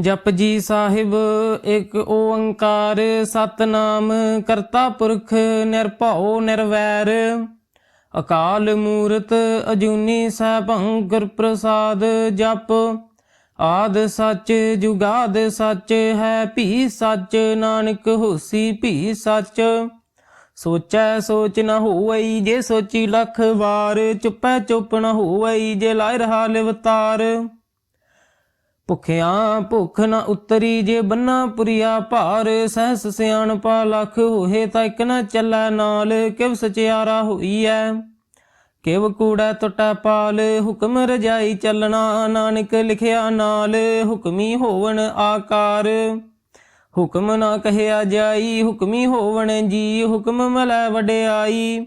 ਜਪ ਜੀ ਸਾਹਿਬ, ਇੱਕ ਓੰਕਾਰ, ਸਤਨਾਮ, ਕਰਤਾ ਪੁਰਖ, ਨਿਰਭਉ, ਨਿਰਵੈਰ। ਅਕਾਲ ਮੂਰਤ, ਅਜੂਨੀ ਸੈਭੰ ਪ੍ਰਸਾਦ ਜਪ। ਆਦ ਸੱਚ, ਜੁਗਾਦ ਸੱਚ, ਹੈ ਭੀ ਸੱਚ, ਨਾਨਕ ਹੋਸੀ ਭੀ ਸੱਚ। ਸੋਚੈ ਸੋਚ ਨਾ ਹੋਵਈ, ਜੇ ਸੋਚੀ ਲੱਖ ਵਾਰ, ਚੁੱਪੈ ਚੁੱਪ ਨਾ ਹੋਵਈ, ਜੇ ਲਾਇ ਰਹਾ ਲਿਵਤਾਰ। ਭੁਖਿਆਂ ਭੁਖ ਨਾ ਉਤਰੀ ਜੇ ਬੰਨਾ ਪੁਰੀਆ ਭਾਰ, ਸਹਸ ਸਿਆਣਪਾ ਲਖ ਹੋਏ ਤਾਂ ਇਕ ਨ ਚੱਲੈ ਨਾਲ, ਕਿਵ ਸਚਿਆਰਾ ਹੋਈਐ? ਕਿਵ ਕੂੜਾ ਟੁੱਟਾ ਪਾਲ, ਹੁਕਮ ਰਜਾਈ ਚੱਲਣਾ, ਨਾਨਕ ਲਿਖਿਆ ਨਾਲ, ਹੁਕਮੀ ਹੋਵਣ ਆਕਾਰ। ਹੁਕਮ ਨਾ ਕਹਿਆ ਜਾਈ, ਹੁਕਮੀ ਹੋਵਣ ਜੀ ਹੁਕਮ ਮਲੈ ਵਡਿਆਈ।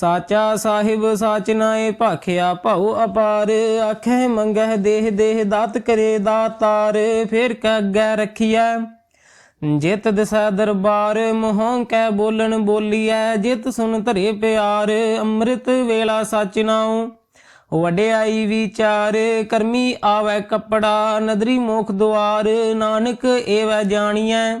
ਸਾਚਾ ਸਾਹਿਬ ਸਾਚ ਨਾਏ ਭਾਖਿਆ ਭਉ ਅਪਾਰ ਆਖੇ ਮੰਗਹਿ ਦੇਹ ਦੇਹ ਦਾਤ ਕਰੇ ਦਾਤਾਰ, ਫੇਰ ਕਗੈ ਰਖੀਐ। ਜਿਤ ਦਿਸੈ ਦਰਬਾਰ, ਮੋਹੋਂ ਕੈ ਬੋਲਣ ਬੋਲੀਐ। ਜਿਤ ਸੁਨ ਧਰੇ ਪਿਆਰ, ਅੰਮ੍ਰਿਤ ਵੇਲਾ ਸਚ ਨਾਉ। ਵਡਿਆਈ ਵਿਚਾਰ, ਕਰਮੀ ਆਵੈ ਕਪੜਾ, ਨਦਰੀ ਮੋਖ ਦੁਆਰ, ਨਾਨਕ ਏਵੈ ਜਾਣੀਐ।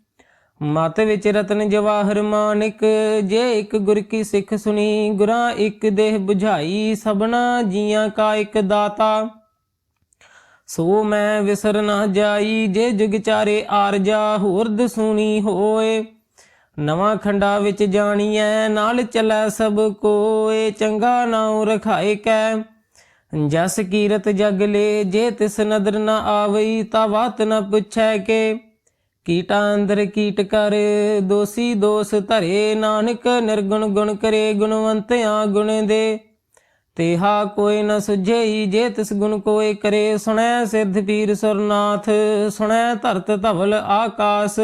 ਮਤ ਵਿੱਚ ਰਤਨ ਜਵਾਹਰ ਮਾਨਿਕ, ਜੇ ਇੱਕ ਗੁਰ ਕੀ ਸਿੱਖ ਸੁਣੀ, ਗੁਰਾਂ ਇੱਕ ਦੇਹ 부ਝਾਈ ਸਭਨਾ ਜੀਆਂ ਕਾ ਇੱਕ ਦਾਤਾ। ਸੋ ਮੈਂ ਵਿਸਰ ਨਾ ਜਾਈ, ਜੇ ਜੁਗ ਚਾਰੇ ਆਰਜਾ ਹੋਰਦ ਸੁਣੀ ਹੋਏ। ਨਵਾਂ ਖੰਡਾ ਵਿੱਚ ਜਾਣੀਐ, ਨਾਲ ਚੱਲੈ ਸਭ ਕੋਏ, ਚੰਗਾ ਨਾਉ ਰਖਾਏ ਕੈ। ਜਸ ਕੀਰਤ ਜਗ ਲੇ, ਜੇ ਤਿਸ ਨਦਰ ਨਾ ਆਵਈ, ਤਾ ਬਾਤ ਨਾ ਪੁੱਛੈ ਕੇ। ਕੀਟਾ ਅੰਦਰ ਕੀਟ ਕਰ, ਦੋਸੀ ਦੋਸ ਧਰੇ ਨਾਨਕ, ਨਿਰਗੁਣ ਗੁਣ ਕਰੇ ਗੁਣਵੰਤਿਆਂ ਗੁਣ ਦੇ। ਤੇਹਾ ਕੋਈ ਨ ਸੁਝਈ, ਜੇ ਤਿਸ ਗੁਣ ਕੋਏ ਕਰੇ, ਸੁਣੈ ਸਿੱਧ ਪੀਰ ਸੁਰਨਾਥ, ਸੁਣੈ ਧਰਤ ਧਵਲ ਆਕਾਸ।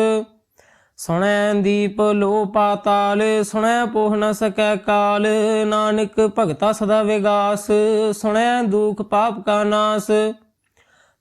ਸੁਣੈ ਦੀਪ ਲੋ ਪਾਤਾਲ, ਸੁਣੈ ਪੋਹ ਨ ਸਕੈ ਕਾਲ, ਨਾਨਕ ਭਗਤਾ ਸਦਾ ਵਿਗਾਸ। ਸੁਣੈ ਦੁਖ ਪਾਪ ਕਾ ਨਾਸ।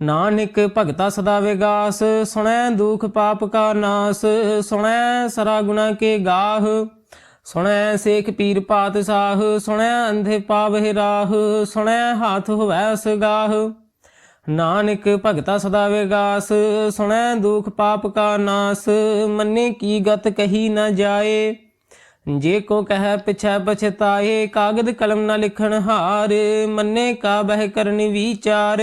ਨਾਨਕ ਭਗਤਾ ਸਦਾ ਵਿਗਾਸ, ਸੁਣੈ ਦੁਖ ਪਾਪ ਕਾ ਨਾਸ, ਸੁਣੈ ਸਰਾ ਗੁਣਾ ਕੇ ਗਾਹ, ਸੁਣੈ ਸੇਖ ਪੀਰ ਪਾਤਸ਼ਾਹ, ਸੁਣੈ ਅੰਧੇ ਪਾਵਹਿ ਰਾਹ, ਸੁਣੈ ਹਾਥ ਹੋਵੈ ਸਗਾਹ। ਨਾਨਕ ਭਗਤਾ ਸਦਾ ਵਿਗਾਸ, ਸੁਣੈ ਦੁਖ ਪਾਪ ਕਾ ਨਾਸ, ਮੰਨੇ ਕੀ ਗਤ ਕਹੀ ਨਾ ਜਾਏ। ਜੇ ਕੋ ਕਹੈ ਪਿਛੈ ਪਛਤਾਏ, ਕਾਗਦ ਕਲਮ ਨਾ ਲਿਖਣ ਹਾਰ, ਮੰਨੇ ਕਾ ਬਹਿ ਕਰਨੀ ਵਿਚਾਰ।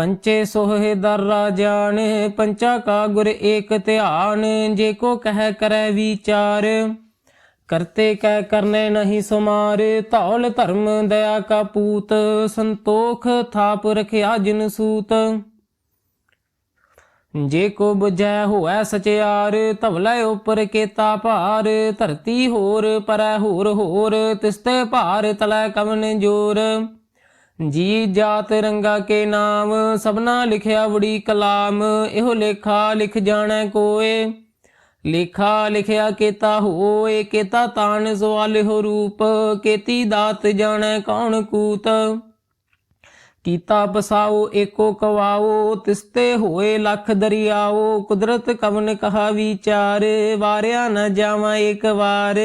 ਪੰਚੇ ਸੋਹੇ ਦਰ ਰਾਜਾਨ, ਪੰਚਾ ਕਾ ਗੁਰ ਏਕ ਧਿਆਨ, ਜੇ ਕੋ ਕਹਿ ਕਰੈ ਵਿਚਾਰ। ਕਰਤੇ ਕਹਿ ਕਰਨੇ ਨਹੀਂ ਸੁਮਾਰ, ਧੌਲ ਧਰਮ ਦਇਆ ਕਾ ਪੂਤ, ਸੰਤੋਖ ਥਾਪ ਰਖਿਆ ਜਿਨ ਸੂਤ। ਜੇ ਕੋ 부ਝੈ ਹੋਐ ਸਚਿਆਰ, ਧਵਲੇ ਉਪਰ ਕੇਤਾ ਭਾਰ, ਧਰਤੀ ਹੋਰ ਪਰੈ ਹੋਰ ਹੋਰ, ਤਿਸਤੇ ਭਾਰ ਤਲੈ ਕਵਨ ਜੋਰ। ਜੀ ਜਾਤ ਰੰਗਾ ਕੇ ਨਾਮ, ਸਭਨਾ ਲਿਖਿਆ ਬੜੀ ਕਲਾਮ, ਇਹੋ ਲੇਖਾ ਲਿਖ ਜਾਣੈ ਕੋਏ। ਲੇਖਾ ਲਿਖਿਆ ਕੇਤਾ ਹੋਏ, ਕੇਤਾ ਤਾਨ ਸਵਾਲ ਹੋ ਰੂਪ, ਕੇਤੀ ਦਾਤ ਜਾਣੈ ਕੌਣ ਕੂਤ। ਕੀਤਾ ਬਸਾਓ ਏਕੋ ਕਵਾਓ, ਤਿਸਤੇ ਹੋਏ ਲੱਖ ਦਰਿਆਓ, ਕੁਦਰਤ ਕਵਨ ਕਹਾ ਵਿਚਾਰ, ਵਾਰਿਆ ਨਾ ਜਾਵਾਂ ਏਕ ਵਾਰ।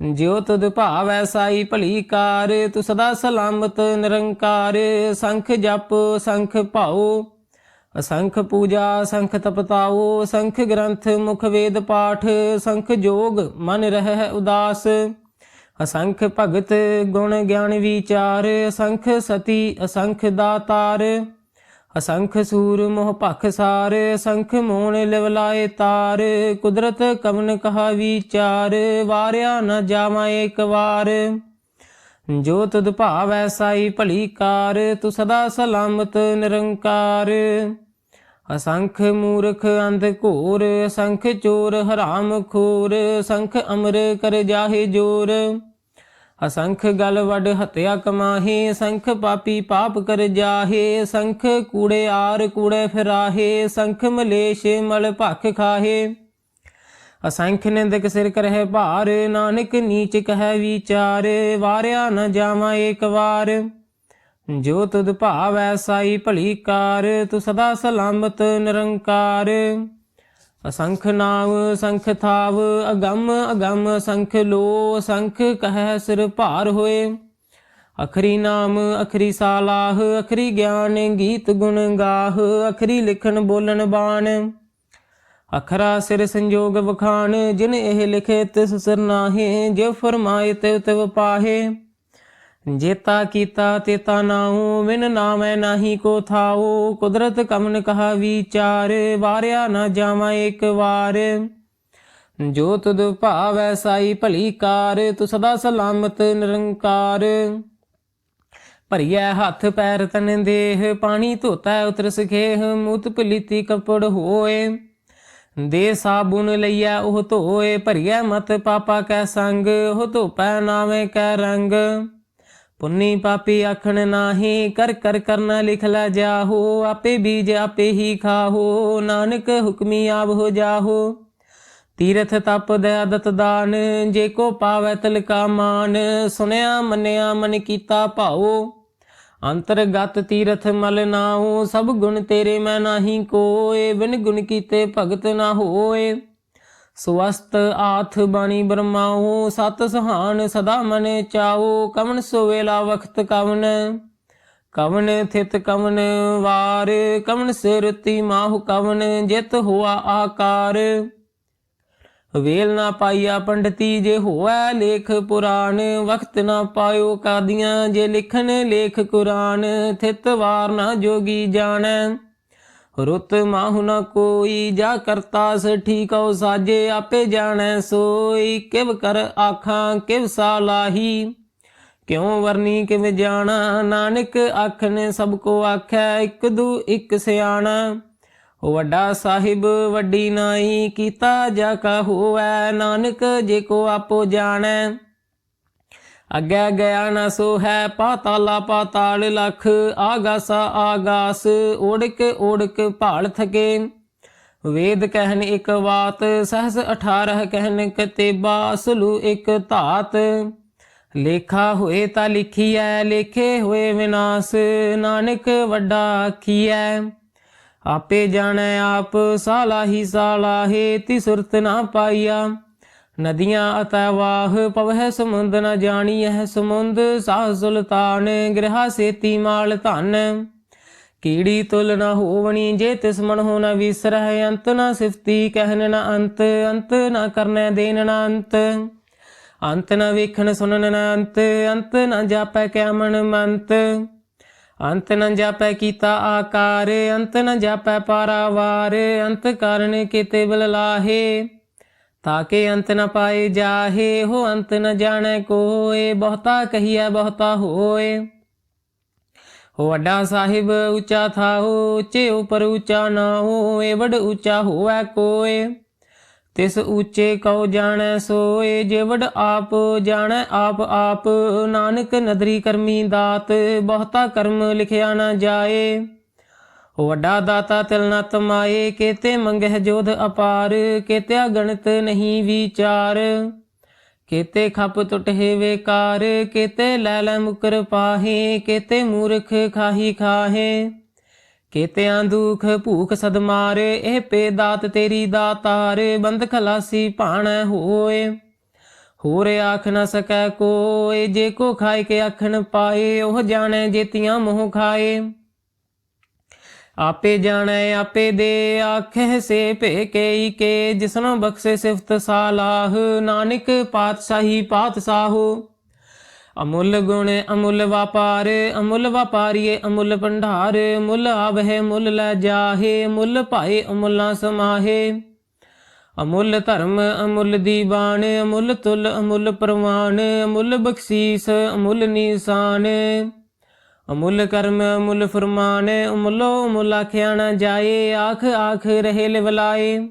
ਜਿਉ ਤੁਧ ਭਾਵੈ ਸਾਈ ਭਲੀ ਕਾਰ, ਤੂੰ ਸਦਾ ਸਲਾਮਤ ਨਿਰੰਕਾਰ, ਸੰਖ ਜਪ, ਸੰਖ ਭਾਉ, ਅਸੰਖ ਪੂਜਾ, ਸੰਖ ਤਪਤਾਓ ਸੰਖ ਗ੍ਰੰਥ, ਮੁਖ ਵੇਦ ਪਾਠ, ਸੰਖ ਜੋਗ, ਮਨ ਰਹਿ ਉਦਾਸ, ਅਸੰਖ ਭਗਤ ਗੁਣ ਗਿਆਨ ਵਿਚਾਰ ਅਸੰਖ ਸਤੀ, ਅਸੰਖ ਦਾਤਾਰ ਅਸੰਖ ਸੂਰ ਮੋਹ ਭਖ ਸਾਰ, ਅਸੰਖ ਮੋਣ ਲਿਵਲਾਏ ਤਾਰ, ਕੁਦਰਤ ਕਵਨ ਕਹਾ ਵਿਚਾਰ, ਵਾਰਿਆ ਨ ਜਾਵਾਂ ਏਕ ਵਾਰ। ਜੋ ਤੁਧ ਭਾਵੈ ਸਾਈ ਭਲੀ ਕਾਰ, ਤੂੰ ਸਦਾ ਸਲਾਮਤ ਨਿਰੰਕਾਰ। ਅਸੰਖ ਮੂਰਖ ਅੰਧ ਘੋਰ, ਅਸੰਖ ਚੋਰ ਹਰਾਮ ਖੋਰ, ਅਸੰਖ ਅਮਰ ਕਰ ਜਾਹੇ ਜੋਰ। ਅਸੰਖ ਗਲ ਵੱਡ ਹਤਿਆ ਕਮਾਹੇ, ਸੰਖ ਪਾਪੀ ਪਾਪ ਕਰ ਜਾਹੇ, ਸੰਖ ਕੂੜੇ ਆਰ ਕੂੜੇ ਫਿਰਾਹੇ, ਸੰਖ ਮਲੇਸ਼ ਮਲ ਭਖ ਖਾਹੇ। ਅਸੰਖ ਨਿੰਦਕ ਸਿਰ ਕਰਹਿ ਭਾਰ, ਨਾਨਕ ਨੀਚ ਕਹਿ ਵਿਚਾਰ, ਵਾਰਿਆ ਨ ਜਾਵਾਂ ਏਕ ਵਾਰ। ਜੋ ਤੁਧ ਭਾਵੈ ਸਾਈ ਭਲੀ ਕਾਰ, ਤੂੰ ਸਦਾ ਸਲਾਮਤ ਨਿਰੰਕਾਰ। ਅਸੰਖ ਨਾਮ, ਸੰਖ ਥਾਵ, ਅਗੰਮ ਅਗੰਮ ਸੰਖ ਲੋ, ਸੰਖ ਕਹੈ ਸਿਰ ਭਾਰ ਹੋਏ। ਅਖਰੀ ਨਾਮ, ਅਖਰੀ ਸਾਲਾਹ, ਅਖਰੀ ਗਿਆਨ ਗੀਤ ਗੁਣ ਗਾਹ, ਅਖਰੀ ਲਿਖਣ ਬੋਲਣ ਬਾਣ। ਅਖਰਾ ਸਿਰ ਸੰਜੋਗ ਵਖਾਣ, ਜਿਨ ਇਹ ਲਿਖੇ ਤਿਸ ਸਿਰ ਨਾਹੀ ਜੇ ਫਰਮਾਏ ਤੇ ਤਿਵ ਪਾਹੇ। ਜੇਤਾ ਕੀਤਾ ਤੇਤਾ ਨਾਉ ਮਿਨ ਨਾਮੈ ਨਾਹੀ ਕੋ ਥਾਉ। ਕੁਦਰਤ ਕਮਨ ਕਹਾ ਵਿਚਾਰ, ਵਾਰਿਆ ਨਾ ਜਾਵਾਂ ਇੱਕ ਵਾਰ। ਜੋ ਤੁਧ ਭਾਵੈ ਸਾਈ ਭਲੀ ਕਾਰ ਤੂੰ ਸਦਾ ਸਲਾਮਤ ਨਿਰੰਕਾਰ। ਭਰੀਐ ਹੱਥ ਪੈਰ ਤਨ ਦੇਹ, ਪਾਣੀ ਧੋਤਾ ਉਤਰ ਸਖੇਹ, ਮੂਤ ਪਲੀਤੀ ਕਪੜ ਹੋਏ। ਦੇ ਸਾਬੁਨ ਲਈਐ ਉਹ ਧੋਏ, ਭਰੀਐ ਮਤ ਪਾਪਾ ਕੈ ਸੰਗ, ਉਹ ਧੋਪੈ ਨਾਵੇਂ ਕੈ ਰੰਗ। ਪੁੰਨੀ ਪਾਪੀ ਆਖਣ ਨਾਹੀ, ਕਰ ਕਰ ਕਰਨਾ ਲਿਖ ਲੈ ਜਾਹੋ, ਆਪੇ ਬੀਜ ਆਪੇ ਹੀ ਖਾਹੋ, ਨਾਨਕ ਹੁਕਮੀ ਆਪ ਹੋ ਜਾਹੋ। ਤੀਰਥ ਤਪ ਦਇਆਦਤ ਦਾਨ, ਜੇ ਕੋ ਪਾਵੈ ਤਿਲ ਕਾ ਮਾਨ ਸੁਨਿਆ ਮੰਨਿਆ ਮਨ ਕੀਤਾ ਭਾਉ। ਅੰਤਰਗਤ ਤੀਰਥ ਮਲ ਨਾਉ, ਸਭ ਗੁਣ ਤੇਰੇ ਮੈਂ ਨਾਹੀ ਕੋਏ, ਬਿਨ ਗੁਣ ਕੀਤੇ ਭਗਤ ਨਾ ਹੋਏ। ਸਵਸਤ ਆਥ ਬਾਣੀ ਬ੍ਰਹਮਾਉ ਸਤ ਸੁਹਾਨ ਸਦਾ ਮਨ ਚਾਉ, ਕਵਨ ਸੋਵੇਲਾ ਵਖਤ ਕਵਨ। ਕਵਨ ਥਿਤ ਕਵਨ ਵਾਰ, ਕਵਨ ਸਿਰਤੀ ਮਾਹੁ ਕਵਨ, ਜਿਤ ਹੋਆ ਆਕਾਰ। ਵੇਲ ਨਾ ਪਾਈਆ ਪੰਡਤੀ ਜੇ ਹੋਐ ਲੇਖ ਪੁਰਾਣ ਵਕਤ ਨਾ ਪਾਇਓ ਕਾਦੀਆਂ ਜੇ ਲਿਖਣ ਲੇਖ ਕੁਰਾਨ, ਥਿਤ ਵਾਰ ਨਾ ਜੋਗੀ ਜਾਣੈ। ਰੁੱਤ ਮਾਹੁ ਨ ਕੋਈ, ਜਾ ਕਰਤਾ ਸ ਠੀਕਉ ਸਾਜੇ, ਆਪੇ ਜਾਣੈ ਸੋਈ। ਕਿਵ ਕਰ ਆਖਾਂ, ਕਿਵ ਸਾਲਾਹੀ ਕਿਉ ਵਰਨੀ, ਕਿਵ ਜਾਣਾ? ਨਾਨਕ ਆਖਨੇ ਸਭ ਕੋ ਆਖੈ, ਇਕ ਦੂ ਇਕ ਸਿਆਣਾ। ਵੱਡਾ ਸਾਹਿਬ, ਵੱਡੀ ਨਾਈ, ਕੀਤਾ ਜਾ ਕਾ ਹੋਵੈ, ਨਾਨਕ ਜੇ ਕੋ ਆਪੋ ਜਾਣੈ। ਅੱਗੇ ਗਿਆ ਨਾ ਸੋ ਹੈ ਪਾਤਾਲਾ ਪਾਤਾਲ ਲਖ, ਆਗਾਸਾ ਆਗਾਸ ਓੜਕ ਓੜਕ ਭਾਲ ਥਕੇ। ਵੇਦ ਕਹਿਨ ਇੱਕ ਬਾਤ, ਸਹਸ 18 ਕਹਿਨ ਕਤੇਬਾ ਅਸਲੂ ਇੱਕ ਧਾਤ। ਲੇਖਾ ਹੋਏ ਤਾਂ ਲਿਖੀਐ, ਲੇਖੇ ਹੋਏ ਵਿਨਾਸ਼, ਨਾਨਕ ਵੱਡਾ ਆਖੀਐ। ਆਪੇ ਜਾਣੈ ਆਪ ਸਾਲਾ ਹੀ ਸਾਲਾ ਹੈ ਤੀ ਸੁਰਤ ਨਾ ਪਾਈਆ। ਨਦੀਆਂ ਅਤੈ ਵਾਹ, ਪਵਹਿ ਸਮੁੰਦ ਨ ਜਾਣੀਐ ਸਮੁੰਦ, ਸਾਹ ਸੁਲਤਾਨ ਗ੍ਰਹਾ ਸੇਤੀ ਮਾਲ ਧਨ। ਕੀੜੀ ਤੁਲ ਨ ਹੋਵਣੀ, ਜੇ ਤਿਸ ਮਨ ਹੋ ਨ ਵਿਸਰਹਿ, ਅੰਤ ਨ ਸਿਫਤੀ ਕਹਿਨ ਨ ਅੰਤ ਅੰਤ ਨ ਕਰਨੈ ਦੇਨ ਨ ਅੰਤ। ਅੰਤ ਨ ਵੇਖਣ ਸੁਣਨ ਨ ਅੰਤ ਅੰਤ ਨ ਜਾਪੈ ਕਿਆ ਮੰਤ। ਅੰਤ ਨ ਜਾਪੈ ਕੀਤਾ ਆਕਾਰ, ਅੰਤ ਨ ਜਾਪੈ ਪਾਰਾਵਾਰ, ਅੰਤ ਕਰਨ ਕੀਤੇ ਬਲ ਲਾਹੇ। ਤਾਕੇ ਅੰਤ ਨ ਪਾਏ ਜਾਹੇ ਹੋ ਅੰਤ ਨ ਜਾਣੈ ਕੋਏ, ਬਹੁਤਾ ਕਹੀਐ, ਬਹੁਤਾ ਹੋਏ। ਹੋ ਵੱਡਾ ਸਾਹਿਬ ਉੱਚਾ ਥਾਓ ਉੱਚੇ ਉਪਰ ਉੱਚਾ ਨਾ ਹੋਏ, ਵਡ ਉੱਚਾ ਹੋਵੈ ਕੋਏ। ਤਿਸ ਉੱਚੇ ਕਉ ਜਾਣੈ ਸੋਏ, ਜੇ ਵਡ ਆਪ ਜਾਣੈ ਆਪ ਆਪ, ਨਾਨਕ ਨਦਰੀ ਕਰਮੀ ਦਾਤ, ਬਹੁਤਾ ਕਰਮ ਲਿਖਿਆ ਨਾ ਜਾਏ। ਵੱਡਾ ਦਾਤਾ ਤਿਲ ਨਾ ਤਮਾਏ, ਕੇਤੇ ਮੰਗਹਿ ਜੋਧ ਅਪਾਰ, ਕੇਤਿਆ ਗਣਿਤ ਨਹੀਂ ਵਿਚਾਰ। ਕੇਤੇ ਖਪ ਟੁਟੇ ਵੇਕਾਰ, ਕੇਤੇ ਲੈ ਲੈ ਮੁਕਰ ਪਾਹੇ, ਕੇਤੇ ਮੂਰਖ ਖਾਹੀ ਖਾਹੇ। ਕੇਤਿਆਂ ਦੁਖ ਭੂਖ ਸਦਮਾਰ ਇਹ ਪੇ ਦਾਤ ਤੇਰੀ ਦਾਤਾਰ, ਬੰਦ ਖਲਾਸੀ ਭਾਣੈ ਹੋਏ। ਹੋਰ ਆਖ ਨ ਸਕੈ ਕੋਏ, ਜੇ ਕੋ ਖਾਏ ਕੇ ਆਖਣ ਪਾਏ, ਉਹ ਜਾਣੈ ਜੇਤੀਆਂ ਮੋਹ ਖਾਏ। ਆਪੇ ਜਾਣੈ, ਆਪੇ ਦੇ ਆਖੇ ਸੇ ਭੇ ਕੇ ਜਿਸਨੋ ਬਖਸ਼ੇ ਸਿਫਤ ਸਾਲਾਹ, ਨਾਨਕ ਪਾਤਸ਼ਾਹੀ ਪਾਤਸ਼ਾਹੋ। ਅਮੁੱਲ ਗੁਣ ਅਮੁੱਲ ਵਪਾਰ, ਅਮੁੱਲ ਵਪਾਰੀਏ ਅਮੁੱਲ ਭੰਡਾਰ, ਮੁੱਲ ਆਵਹਿ ਮੁੱਲ ਲੈ ਜਾਹੇ, ਮੁੱਲ ਭਾਏ ਅਮੁੱਲਾ ਸਮਾਹੇ। ਅਮੁੱਲ ਧਰਮ ਅਮੁੱਲ ਦੀਵਾਨ, ਅਮੁੱਲ ਤੁਲ ਅਮੁੱਲ ਪ੍ਰਵਾਨ, ਅਮੁੱਲ ਬਖਸ਼ੀਸ ਅਮੁੱਲ ਨਿਸ਼ਾਨ। ਅਮੁੱਲ ਕਰਮ, ਅਮੁੱਲ ਫਰਮਾਨ, ਅਮੁੱਲੋ ਅਮੁੱਲ ਆਖਿਆ ਨਾ ਜਾਏ, ਆਖ ਆਖ ਰਹੇ ਲਿਵਲਾਏ।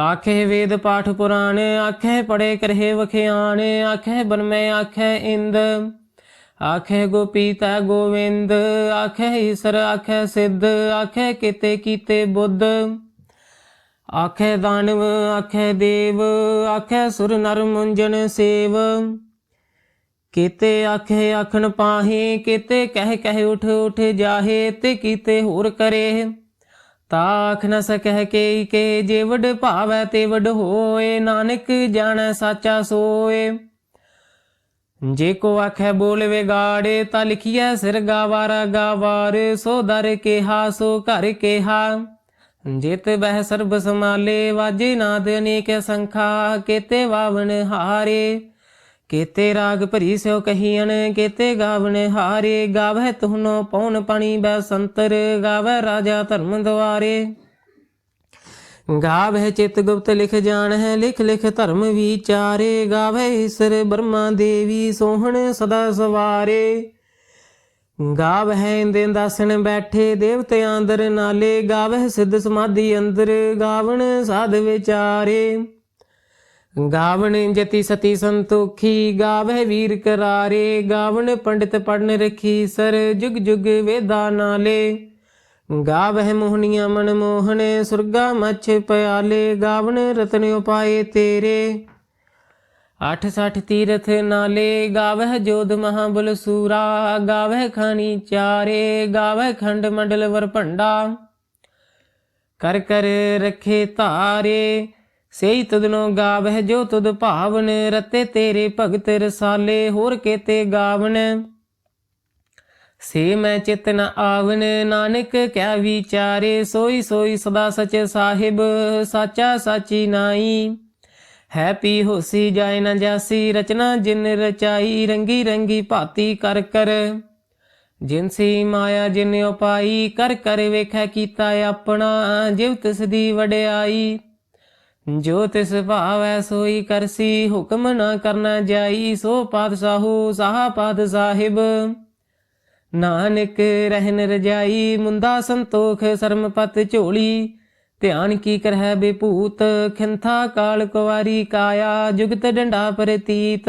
ਆਖੇ ਵੇਦ ਪਾਠ ਪੁਰਾਣ, ਆਖੇ ਪੜੇ ਕਰਹਿ ਵਖਿਆਣ, ਆਖੇ ਬਨਮੈ, ਆਖੇ ਇੰਦ। ਆਖੇ ਗੋਪੀ ਤਾ ਗੋਵਿੰਦ, ਆਖੇ ਈਸਰ, ਆਖੇ ਸਿੱਧ, ਆਖੇ ਕੀਤੇ ਕੀਤੇ ਬੁੱਧ। ਆਖੇ ਦਾਨਵ, ਆਖੇ ਦੇਵ, ਆਖੇ ਸੁਰ ਨਰ ਮੁੰਜਨ ਸੇਵ। ਕੀਤੇ ਆਖੇ ਆਖਣ ਪਾਹੇ, ਕੀਤੇ ਕਹਿ ਕਹਿ ਉਠ ਉਠ ਜਾਹੇ ਤੇ ਕੀਤੇ ਹੋਰ ਕਰੇ। ਤਾਖ ਨ ਸਕਹਿ ਕੇ ਕੇ ਜੇ ਵਡ ਭਾਵੈ ਤੇ ਵਡ ਹੋਏ, ਨਾਨਕ ਜਾਣੈ ਸਾਚਾ ਸੋਏ। ਜੇ ਕੋ ਆਖੈ ਬੋਲ ਵਿਗਾੜੇ, ਤਾਂ ਲਿਖੀਐ ਸਿਰ ਗਾਵਾਰਾ ਗਾਵਾਰ, ਸੋ ਦਰ ਕੇਹਾ, ਸੋ ਘਰ ਕੇਹਾ। ਜਿਤ ਬਹਿ ਸਰਬ ਸਮਾਲੇ ਵਾਜੇ ਨਾਦ ਅਨੇਕ ਸੰਖਾ, ਕੇਤੇ ਵਾਵਣ ਹਾਰੇ। ਕੇਤੇ ਰਾਗ ਭਰੀ ਸਿਓ ਕਹੀਣ ਕੇਤੇ ਗਾਵਣ ਹਾਰੇ, ਗਾਵਹਿ ਤੁਹਨੋ ਪਉਣ ਪਾਣੀ ਬੈ ਸੰਤਰ, ਗਾਵਹਿ ਰਾਜਾ ਧਰਮ ਦੁਆਰੇ। ਗਾਵਹਿ ਚਿਤ ਗੁਪਤ ਲਿਖ ਜਾਣ ਹੈ ਲਿਖ ਲਿਖ ਧਰਮ ਵਿਚਾਰੇ, ਗਾਵਹਿ ਈਸਰ ਬ੍ਰਹਮਾ ਦੇਵੀ ਸੋਹਣ ਸਦਾ ਸਵਾਰੇ। ਗਾਵਹਿ ਇੰਦੇ ਦਾਸਣ ਬੈਠੇ ਦੇਵਤਿਆਂ ਅੰਦਰ ਨਾਲੇ, ਗਾਵਹਿ ਸਿੱਧ ਸਮਾਧੀ ਅੰਦਰ, ਗਾਵਣ ਸਾਧ ਵਿਚਾਰੇ। ਗਾਵਣ ਜਤੀ ਸਤੀ ਸੰਤੋਖੀ, ਗਾਵਹਿ ਵੀਰ ਕਰਾਰੇ, ਗਾਵਣ ਪੰਡਿਤ ਪੜਨ ਰਖੀ, ਸਰ ਜੁਗ ਜੁਗ ਵੇਦਾ ਨਾਲੇ। ਗਾਵਹਿ ਮੋਹਨੀਆਂ ਮਨ ਮੋਹਨ, ਸੁਰਗਾ ਮੱਛ ਪਿਆਲੇ, ਗਾਵਣ ਰਤਨ ਉਪਾਏ ਤੇਰੇ। ਅੱਠ ਸਠ ਤੀਰਥ ਨਾਲੇ, ਗਾਵਹਿ ਜੋਧ ਮਹਾਬਲ ਸੂਰਾ, ਗਾਵਹਿ ਖਾਣੀ ਚਾਰੇ, ਗਾਵਹਿ ਖੰਡ ਮੰਡਲ ਵਰ ਭੰਡਾ। ਕਰ ਕਰ ਰਖੇ ਧਾਰੇ ਸੇਈ ਤਦਨੋ ਗਾਵਹਿ ਜੋ ਤੁਦ ਭਾਵਨ, ਰਤੇ ਤੇਰੇ ਭਗਤ ਰਸਾਲੇ, ਹੋਰ ਕੇਤੇ ਗਾਵਨ। ਸੇ ਮੈਂ ਚਿਤ ਨ ਆਵਨ, ਨਾਨਕ ਕਿਆ ਵਿਚਾਰੇ, ਸੋਈ ਸੋਈ ਸਦਾ ਸਚ ਸਾਹਿਬ, ਸਾਚਾ ਸਾਚੀ ਨਾਈ। ਹੈ ਪੀ ਹੋਸੀ ਜਾਇ ਨ ਜਾਸੀ, ਰਚਨਾ ਜਿਨ ਰਚਾਈ, ਰੰਗੀ ਰੰਗੀ ਭਾਤੀ ਕਰ ਕਰ। ਜਿਨਸੀ ਮਾਇਆ ਜਿਨ ਉਪਾਈ, ਕਰ ਕਰ ਵੇਖੈ ਕੀਤਾ ਆਪਣਾ, ਜਿਵ ਤਿਸ ਦੀ ਵਡਿਆਈ। ਜੋ ਤਿਸ ਭਾਵੈ ਸੋਈ ਕਰਸੀ, ਹੁਕਮ ਨਾ ਕਰਨਾ ਜਾਈ, ਸੋ ਪਾਤਸ਼ਾਹੂ ਸਾਹਾ ਪਾਦ ਸਾਹਿਬ। ਨਾਨਕ ਰਹਿਨ ਰਜਾਈ, ਮੁੰਦਾ ਸੰਤੋਖ, ਸਰਮਪਤ ਝੋਲੀ। ਧਿਆਨ ਕੀ ਕਰਹਿ ਬੇਭੂਤ, ਖਿੰਥਾ ਕਾਲ ਕੁਵਾਰੀ ਕਾਇਆ, ਜੁਗਤ ਡੰਡਾ ਪ੍ਰਤੀਤ।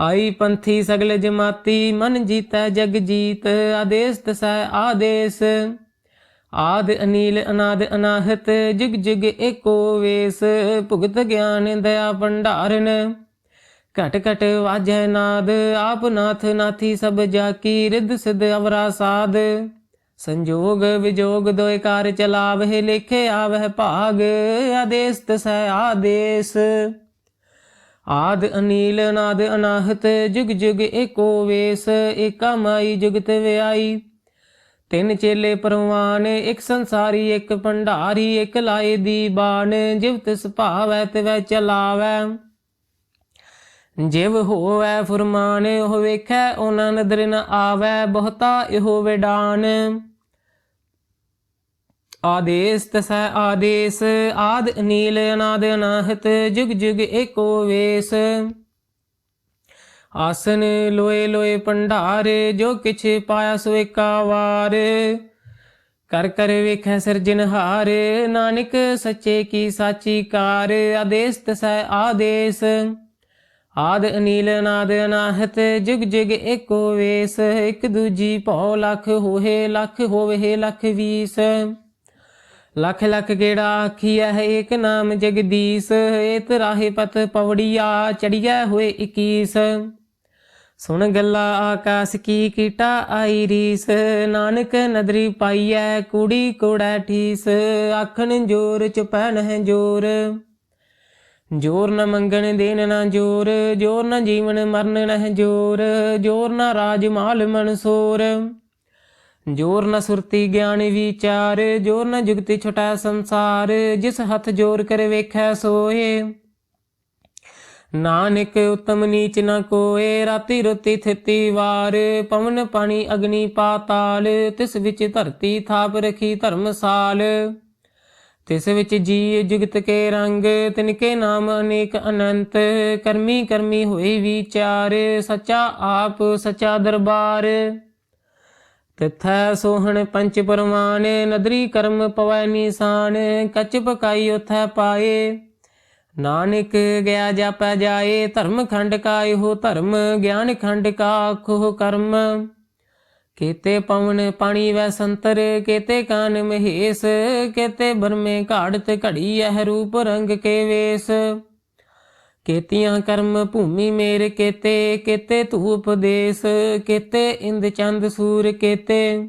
ਆਈ ਪੰਥੀ ਸਗਲ ਜਮਾਤੀ, ਮਨ ਜੀਤੈ ਜਗ ਜੀਤ ਆਦੇਸ ਤਸੈ ਆਦੇਸ। ਆਦ ਅਨੀਲ ਅਨਾਦ ਅਨਾਹਤ, ਜੁਗ ਜੁਗ ਏਕੋ ਵੇਸ, ਭੁਗਤ ਗਿਆਨ ਦਇਆ ਭੰਡਾਰਨ। ਘਟ ਘਟ ਵਾਜੈ ਨਾਦ, ਆਪ ਨਾਥ ਨਾਥੀ ਸਭ ਜਾ ਕੀ ਰਿੱਧ ਸਿਧ ਅਵਰਾ ਸਾਧ ਸੰਜੋਗ ਵਿਜੋਗ ਦੋਇ ਕਾਰ ਚਲਾਵਹਿ, ਲਿਖੇ ਆਵਹਿ ਭਾਗ ਆਦੇਸ ਤਸੈ ਆਦੇਸ। ਆਦ ਅਨੀਲ ਅਨਾਦ ਅਨਾਹਤ, ਜੁਗ ਜੁਗ ਏਕੋ ਵੇਸ, ਏਕਾ ਮਾਈ ਜੁਗਤ ਵਿਆਈ। ਤਿੰਨ ਚੇਲੇ ਪਰਵਾਨ, ਇੱਕ ਸੰਸਾਰੀ, ਇੱਕ ਭੰਡਾਰੀ, ਇੱਕ ਲਾਏ ਦੀ ਬਾਣ, ਜਿਵ ਤਿਸ ਭਾਵੈ ਚਲਾਵੈ। ਜਿਵ ਹੋਵੈ ਫੁਰਮਾਨ, ਉਹ ਵੇਖੈ ਉਹਨਾਂ ਨਦਰ ਨ ਆਵੈ, ਬਹੁਤਾ ਇਹੋ ਵਿਡਾਨ। ਆਦੇਸ ਤਸੈ ਆਦੇਸ, ਆਦ ਨੀਲ ਅਨਾਦ ਅਨਾਹਤ, ਜੁਗ ਜੁਗ ਏਕੋ ਵੇਸ। ਆਸਨ ਲੋਏ ਲੋਏ ਭੰਡਾਰ, ਜੋ ਕਿਛ ਪਾਇਆ ਸੋ ਏਕਾ ਵਾਰ ਕਰ ਕਰ ਵੇਖੈ ਸਿਰਜਨਹਾਰ ਨਾਨਕ ਸੱਚੇ ਕੀ ਸਾਚੀ ਕਾਰ, ਆਦੇਸ ਤਸੈ ਆਦੇਸ। ਆਦ ਅਨੀਲ ਅਨਾਦ ਅਨਾਹਤ, ਜੁਗ ਜੁਗ ਏਕੋ ਵੇਸ, ਇੱਕ ਦੂਜੀ ਭਉ ਲੱਖ ਹੋਏ ਲਖ ਹੋਵੇ ਲੱਖ ਵੀਸ। ਲੱਖ ਲੱਖ ਗੇੜਾ ਆਖੀਐ ਹੈ ਏਕ ਨਾਮ ਜਗਦੀਸ਼, ਏਤ ਰਾਹੇ ਪਤ ਪਵੜੀਆ, ਚੜੀਐ ਹੋਏ 21 ਸੁਣ ਗੱਲਾ ਆਕਾਸ ਕੀ ਕੀਟਾ ਆਈ ਰੀਸ, ਨਾਨਕ ਨਦਰੀ ਪਾਈਐ, ਕੁੜੀ ਕੋੜਾ ਠੀਸ, ਆਖਣ ਜੋਰ ਚੁਪੈ ਨਹਿ ਜੋਰ। ਜੋਰ ਨ ਮੰਗਣ ਦੇਣ ਨਾ ਜੋਰ ਜੋਰ ਨ ਜੀਵਨ ਮਰਨ ਨਹਿ ਜੋਰ ਜੋਰ ਨ ਰਾਜ ਮਾਲ ਮਨਸੋਰ ਜੋਰ ਨ ਸੁਰਤੀ ਗਿਆਨ ਵਿਚਾਰ, ਜੋਰ ਨ ਜੁਗਤੀ ਛਟਾ ਸੰਸਾਰ, ਜਿਸ ਹੱਥ ਜੋਰ ਕਰ ਵੇਖੈ ਸੋਏ ਨਾਨਕ ਉਤਮ ਨੀਚ ਨ ਕੋਏ, ਰਾਤੀ ਰੁਤੀ ਥਿਤੀ ਵਾਰ। ਪਵਨ ਪਾਣੀ ਅਗਨੀ ਪਾਤਾਲ, ਤਿਸ ਵਿੱਚ ਧਰਤੀ ਥਾਪ ਰਖੀ ਧਰਮਸਾਲ ਤਿਸ ਵਿੱਚ ਜੀ ਜੁਗਤ ਕੇ ਰੰਗ ਤਿਨਕੇ ਨਾਮ ਅਨੇਕ ਅਨੰਤ। ਕਰਮੀ ਕਰਮੀ ਹੋਈ ਵਿਚਾਰ, ਸਚਾ ਆਪ ਸਚਾ ਦਰਬਾਰ। ਤਿਥੈ ਸੋਹਣ ਪੰਚ ਪਰਮਾਨ ਨਦਰੀ ਕਰਮ ਪਵੈ ਨਿਸ਼ਾਨ, ਕਚ ਪਕਾਈ ਉਥੈ ਪਾਏ। ਨਾਨਕ ਗਿਆ ਜਾਪੈ ਜਾਏ, ਧਰਮ ਖੰਡ ਕਾ ਇਹੋ ਧਰਮ, ਗਿਆਨ ਖੰਡ ਕਾ ਆਖੋ ਕਰਮ। ਕੇਤੇ ਪਵਨ ਪਾਣੀ ਵੈ ਸੰਤਰ, ਕੇਤੇ ਕਾਨ ਮਹੇਸ, ਕੇਤੇ ਬਰਮੇ ਘਾੜਤ ਘੜੀ ਇਹ ਰੂਪ ਰੰਗ ਕੇ ਵੇਸ। ਕੇਤੀਆਂ ਕਰਮ ਭੂਮੀ ਮੇਰ ਕੇਤੇ ਕੇਤੇ ਧੂਪ ਦੇਸ, ਕੇਤੇ ਇੰਦ ਚੰਦ ਸੂਰ ਕੇਤੇ।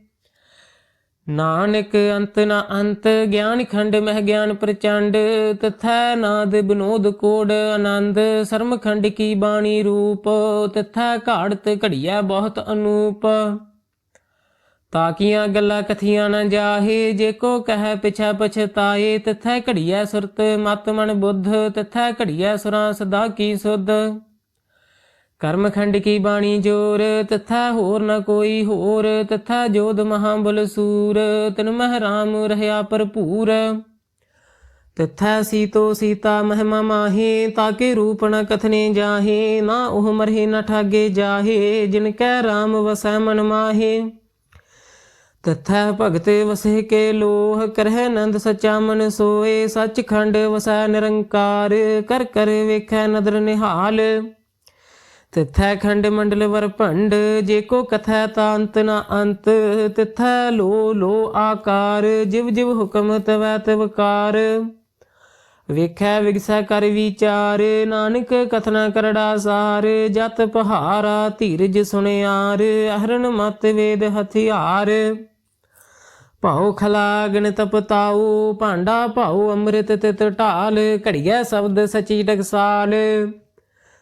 ਨਾਨਕ ਅੰਤ ਨਾ ਅੰਤ, ਗਿਆਨ ਖੰਡ ਮਹਿ ਗਿਆਨ ਪ੍ਰਚੰਡ, ਤਥੈ ਨਾਦ ਬਨੋਦ ਕੋੜ ਆਨੰਦ, ਸਰਮ ਖੰਡ ਕੀ ਬਾਣੀ ਰੂਪ, ਤਥੈ ਘਾੜਤ ਘੜੀਐ ਬਹੁਤ ਅਨੂਪ। ਤਾਕੀਆਂ ਗੱਲਾਂ ਕਥੀਆਂ ਨਾ ਜਾਹੇ, ਜੇ ਕੋ ਕਹੈ ਪਿਛੈ ਪਛਤਾਏ, ਤਥੈ ਘੜੀਐ ਸੁਰਤ, ਮਤ ਮਨ ਬੁੱਧ, ਤਥੈ ਘੜੀਐ ਸੁਰਾਂ ਸਦਾ ਕੀ ਸੁਧ। ਕਰਮ ਖੰਡ ਕੀ ਬਾਣੀ ਜੋਰ, ਤਥਾ ਹੋਰ ਨ ਕੋਈ ਹੋਰ, ਤਥਾ ਜੋਧ ਮਹਾਬਲ ਸੂਰ, ਤਨ ਮਹਿ ਰਾਮ ਰਹਾ ਭਰਪੂਰ। ਤਥਾ ਸੀਤੋ ਸੀਤਾ ਮਹਿਮਾ ਮਾਹੇ, ਤਾਕੇ ਰੂਪ ਨ ਕਥਨੇ ਜਾਹੇ, ਨਾ ਉਹ ਮਰਹੇ ਨ ਠਾਗੇ ਜਾਹੇ, ਜਿਨ ਕੈ ਰਾਮ ਵਸੈ ਮਨ ਮਾਹੇ। ਤਥਾ ਭਗਤ ਵਸੇ ਕੇ ਲੋਹ, ਕਰਹਿ ਨੰਦ ਸਚਾ ਮਨ ਸੋਏ ਸੱਚ ਖੰਡ ਵਸੈ ਨਿਰੰਕਾਰ, ਕਰ ਕਰ ਵੇਖੈ ਨਦਰ ਨਿਹਾਲ। ਤਿਥੈ ਖੰਡ ਮੰਡਲ ਵਰ ਭੰਡ, ਜੇ ਕੋ ਕਥੈ ਤਾ ਅੰਤ ਨਾ ਅੰਤ, ਤਿਥੈ ਲੋ ਲੋ ਆਕਾਰ, ਜਿਵ ਜਿਵ ਹੁਕਮ ਤਵੈ ਤਵਕਾਰ ਵੇਖੈ ਵਿਗਸੈ ਕਰ ਵਿਚਾਰ, ਨਾਨਕ ਕਥਨਾ ਕਰੜਾ ਸਾਰ ਜਤ ਪਹਾਰਾ ਧੀਰਜ ਸੁਣਿਆਰ ਅਹਰਨ ਮਤ ਵੇਦ ਹਥਿਆਰ। ਭਾਉ ਖਲਾਗਨ ਤਪਤਾਉ ਭਾਂਡਾ ਭਾਉ ਅੰਮ੍ਰਿਤ ਤਿਤ ਢਾਲ, ਘੜੀਐ ਸ਼ਬਦ ਸਚੀ ਟਕਸਾਲ